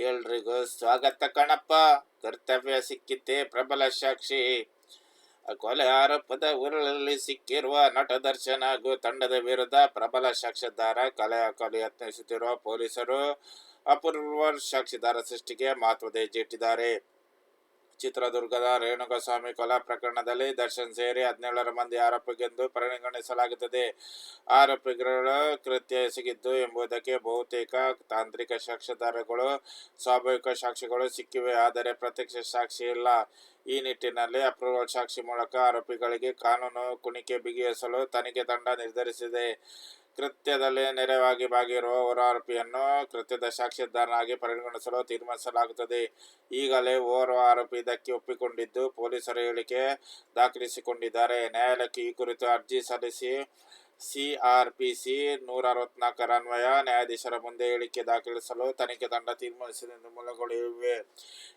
ಎಲ್ರಿಗೂ ಸ್ವಾಗತ ಕಣಪ್ಪ. ಕರ್ತವ್ಯ ಸಿಕ್ಕಿತ್ತೆ ಪ್ರಬಲ ಸಾಕ್ಷಿ. ಕೊಲೆ ಆರೋಪದ ಉರುಳಲ್ಲಿ ಸಿಕ್ಕಿರುವ ನಟ ದರ್ಶನ್ ಹಾಗೂ ತಂಡದ ವಿರುದ್ಧ ಪ್ರಬಲ ಸಾಕ್ಷಿದಾರ ಕಲೆ ಹಾಕಲು ಯತ್ನಿಸುತ್ತಿರುವ ಪೊಲೀಸರು ಅಪೂರ್ವ ಸಾಕ್ಷಿದಾರ ಸೃಷ್ಟಿಗೆ ಮಹತ್ವದ ಹೆಜ್ಜೆ ಇಟ್ಟಿದ್ದಾರೆ ಚಿತ್ರದುರ್ಗದ ರೇಣುಕಸ್ವಾಮಿ ಕೊಲಾ ಪ್ರಕರಣದಲ್ಲಿ ದರ್ಶನ್ ಸೇರಿ ಹದಿನೇಳರ ಮಂದಿ ಆರೋಪಿಗೆಂದು ಪರಿಗಣಿಸಲಾಗುತ್ತದೆ. ಆರೋಪಿಗಳು ಕೃತ್ಯ ಎಸಗಿದ್ದು ಎಂಬುದಕ್ಕೆ ಬಹುತೇಕ ತಾಂತ್ರಿಕ ಸಾಕ್ಷ್ಯಾಧಾರಗಳು, ಸ್ವಾಭಾವಿಕ ಸಾಕ್ಷಿಗಳು ಸಿಕ್ಕಿವೆ, ಆದರೆ ಪ್ರತ್ಯಕ್ಷ ಸಾಕ್ಷಿ ಇಲ್ಲ. ಈ ನಿಟ್ಟಿನಲ್ಲಿ ಅಪ್ರೂವಲ್ ಸಾಕ್ಷಿ ಮೂಲಕ ಆರೋಪಿಗಳಿಗೆ ಕಾನೂನು ಕುಣಿಕೆ ಬಿಗಿಯಿಸಲು ತನಿಖೆ ತಂಡ ನಿರ್ಧರಿಸಿದೆ. ಕೃತ್ಯದಲ್ಲಿ ನೆರವಾಗಿ ಭಾಗಿರುವ ಆರೋಪಿಯನ್ನು ಕೃತ್ಯದ ಸಾಕ್ಷಿದಾರನಾಗಿ ಪರಿಗಣಿಸಲು ತೀರ್ಮಾನಿಸಲಾಗುತ್ತದೆ. ಈಗಲೇ ಓರ್ವ ಆರೋಪಿ ಇದಕ್ಕೆ ಒಪ್ಪಿಕೊಂಡಿದ್ದು, ಪೊಲೀಸರ ಹೇಳಿಕೆ ದಾಖಲಿಸಿಕೊಂಡಿದ್ದಾರೆ. ನ್ಯಾಯಾಲಯಕ್ಕೆ ಈ ಕುರಿತು ಅರ್ಜಿ ಸಲ್ಲಿಸಿ ಸಿಆರ್ಪಿಸಿ ನೂರ ಅರವತ್ನಾಲ್ಕರ ಅನ್ವಯ, ನ್ಯಾಯಾಧೀಶರ ಮುಂದೆ ಹೇಳಿಕೆ ದಾಖಲಿಸಲು ತನಿಖೆ ತಂಡ ತೀರ್ಮಾನಿಸಿದೆ ಮೂಲಗಳು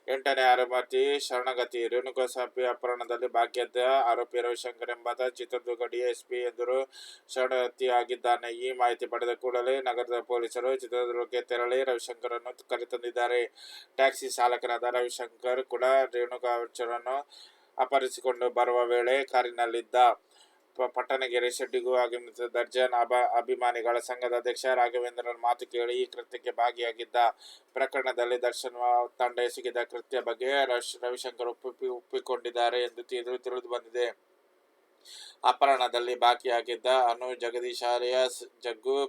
ಎಂಟನೇ ಆರೋಪಿ ಶರಣಗತಿ, ರೇಣುಕಸಾಪಿ ಅಪಹರಣದಲ್ಲಿ ಭಾಗ್ಯದ ಆರೋಪಿ ರವಿಶಂಕರ್ ಎಂಬಾತ ಚಿತ್ರದುರ್ಗ ಡಿಎಸ್ಪಿ ಎದುರು ಶರಣಗತಿಯಾಗಿದ್ದಾನೆ. ಈ ಮಾಹಿತಿ ಪಡೆದ ಕೂಡಲೇ ನಗರದ ಪೊಲೀಸರು ಚಿತ್ರದುರ್ಗಕ್ಕೆ ತೆರಳಿ ರವಿಶಂಕರನ್ನು ಕರೆತಂದಿದ್ದಾರೆ. ಟ್ಯಾಕ್ಸಿ ಚಾಲಕನಾದ ರವಿಶಂಕರ್ ಕೂಡ ರೇಣುಕಾಚರನ್ನು ಅಪಹರಿಸಿಕೊಂಡು ಬರುವ ವೇಳೆ ಕಾರಿನಲ್ಲಿದ್ದ ಪಟ್ಟಣಗೆರೆ ಶೆಡ್ಡಿಗೂ ಆಗಮಿಸಿದ ದರ್ಜನ್ ಅಭ, ಅಭಿಮಾನಿಗಳ ಸಂಘದ ಅಧ್ಯಕ್ಷ ರಾಘವೇಂದ್ರನ ಮಾತು ಕೇಳಿ ಈ ಕೃತ್ಯಕ್ಕೆ ಭಾಗಿಯಾಗಿದ್ದ ಪ್ರಕರಣದಲ್ಲಿ ದರ್ಶನ್ ತಂಡ ಎಸಗಿದ ಕೃತ್ಯ ಬಗ್ಗೆ ರವಿಶಂಕರ್ ಒಪ್ಪಿ ಒಪ್ಪಿಕೊಂಡಿದ್ದಾರೆ ಎಂದು ತಿಳಿದು ತಿಳಿದು ಬಂದಿದೆ. ಅಪಹರಣದಲ್ಲಿ ಭಾಗಿಯಾಗಿದ್ದ ಅನು ಜಗದೀಶ್ ಆಲಿಯಾಸ್ ಜಗ್ಗು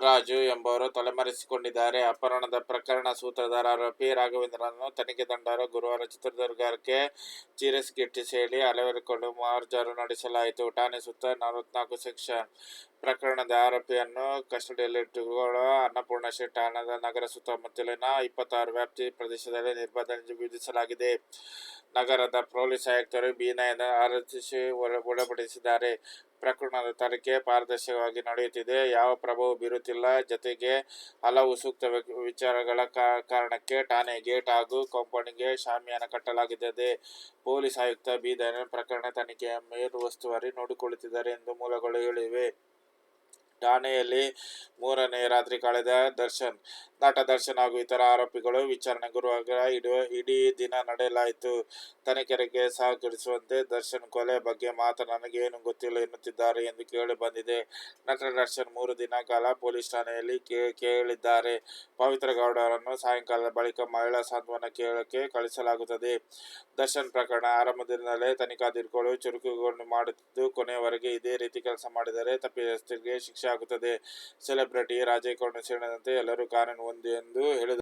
ರಾಜು ಎಂಬುವರು ತಲೆಮರೆಸಿಕೊಂಡಿದ್ದಾರೆ. ಅಪಹರಣದ ಪ್ರಕರಣ ಸೂತ್ರಧಾರ ಆರೋಪಿ ರಾಘವೇಂದ್ರನನ್ನು ತನಿಖೆ ತಂಡರು ಗುರುವಾರ ಚಿತ್ರದುರ್ಗಕ್ಕೆ ಚಿರಸ್ಗಿಟ್ಟಿಸೇಳಿ ಅಳವಡಿಕೊಂಡು ಮಾರ್ಜಾರು ನಡೆಸಲಾಯಿತು. ಠಾಣೆ ಸುತ್ತ ನಲವತ್ನಾಲ್ಕು ಸೆಕ್ಷನ್ ಪ್ರಕರಣದ ಆರೋಪಿಯನ್ನು ಕಸ್ಟಡಿಯಲ್ಲಿಟ್ಟುಕೊಳ್ಳುವ ಅನ್ನಪೂರ್ಣ ಶೆಟ್ಟಿ ಠಾಣದ ನಗರ ಸುತ್ತಮುತ್ತಲಿನ ಇಪ್ಪತ್ತಾರು ವ್ಯಾಪ್ತಿ ಪ್ರದೇಶದಲ್ಲಿ ನಿರ್ಬಂಧ ವಿಧಿಸಲಾಗಿದೆ. ನಗರದ ಪೊಲೀಸ್ ಆಯುಕ್ತರು ಬಿ ಆರೋಪಿಸಿ ಒಳ- ಒಳಪಡಿಸಿದ್ದಾರೆ. ಪ್ರಕರಣದ ತನಿಖೆ ಪಾರದರ್ಶಕವಾಗಿ ನಡೆಯುತ್ತಿದೆ. ಯಾವ ಪ್ರಭಾವ ಬೀರುತ್ತಿಲ್ಲ. ಜತೆಗೆ ಹಲವು ಸೂಕ್ತ ವಿಚಾರಗಳ ಕಾರಣಕ್ಕೆ ಠಾಣೆ ಗೇಟ್ ಹಾಗೂ ಕಾಂಪೌಂಡ್ಗೆ ಶಾಮಿಯಾನ ಕಟ್ಟಲಾಗಿದೆ. ಪೊಲೀಸ್ ಆಯುಕ್ತ ಬೀದರ್ ಪ್ರಕರಣ ತನಿಖೆಯ ಮೇಲು ಉಸ್ತುವಾರಿ ನೋಡಿಕೊಳ್ಳುತ್ತಿದ್ದಾರೆ ಎಂದು ಮೂಲಗಳು ಹೇಳಿವೆ. ಠಾಣೆಯಲ್ಲಿ ಮೂರನೇ ರಾತ್ರಿ ಕಳೆದ ದರ್ಶನ್ ನಟ ದರ್ಶನ್ ಹಾಗೂ ಇತರ ಆರೋಪಿಗಳು ವಿಚಾರಣೆ ಗುರುವಾಗ ಇಡೀ ದಿನ ನಡೆಯಲಾಯಿತು. ತನಿಖೆಗೆ ಸಹಕರಿಸುವಂತೆ ದರ್ಶನ್ ಕೊಲೆ ಬಗ್ಗೆ ಮಾತ್ರ ನನಗೇನು ಗೊತ್ತಿಲ್ಲ ಎನ್ನುತ್ತಿದ್ದಾರೆ ಎಂದು ಕೇಳಿ ಬಂದಿದೆ. ನಟ ದರ್ಶನ್ ಮೂರು ದಿನ ಕಾಲ ಪೊಲೀಸ್ ಠಾಣೆಯಲ್ಲಿ ಕೇಳಿದ್ದಾರೆ. ಪವಿತ್ರ ಗೌಡ ಅವರನ್ನು ಸಾಯಂಕಾಲದ ಬಳಿಕ ಮಹಿಳಾ ಸಾಂತ್ವನ ಕೇಳಕ್ಕೆ ಕಳಿಸಲಾಗುತ್ತದೆ. ದರ್ಶನ್ ಪ್ರಕರಣ ಆರಂಭದಿಂದಲೇ ತನಿಖಾಧಿಕಾರಿಗಳು ಚುರುಕುಗಳನ್ನು ಮಾಡುತ್ತಿದ್ದು, ಕೊನೆಯವರೆಗೆ ಇದೇ ರೀತಿ ಕೆಲಸ ಮಾಡಿದರೆ ತಪ್ಪಿತಸ್ಥರಿಗೆ ಶಿಕ್ಷೆ ಆಗುತ್ತದೆ. ಸೆಲೆಬ್ರಿಟಿ ರಾಜಕಾರಣ ಸೇರಿದಂತೆ ಎಲ್ಲರೂ ಕಾನೂನು ಒಂದು ಎಂದು ಹೇಳಿದರು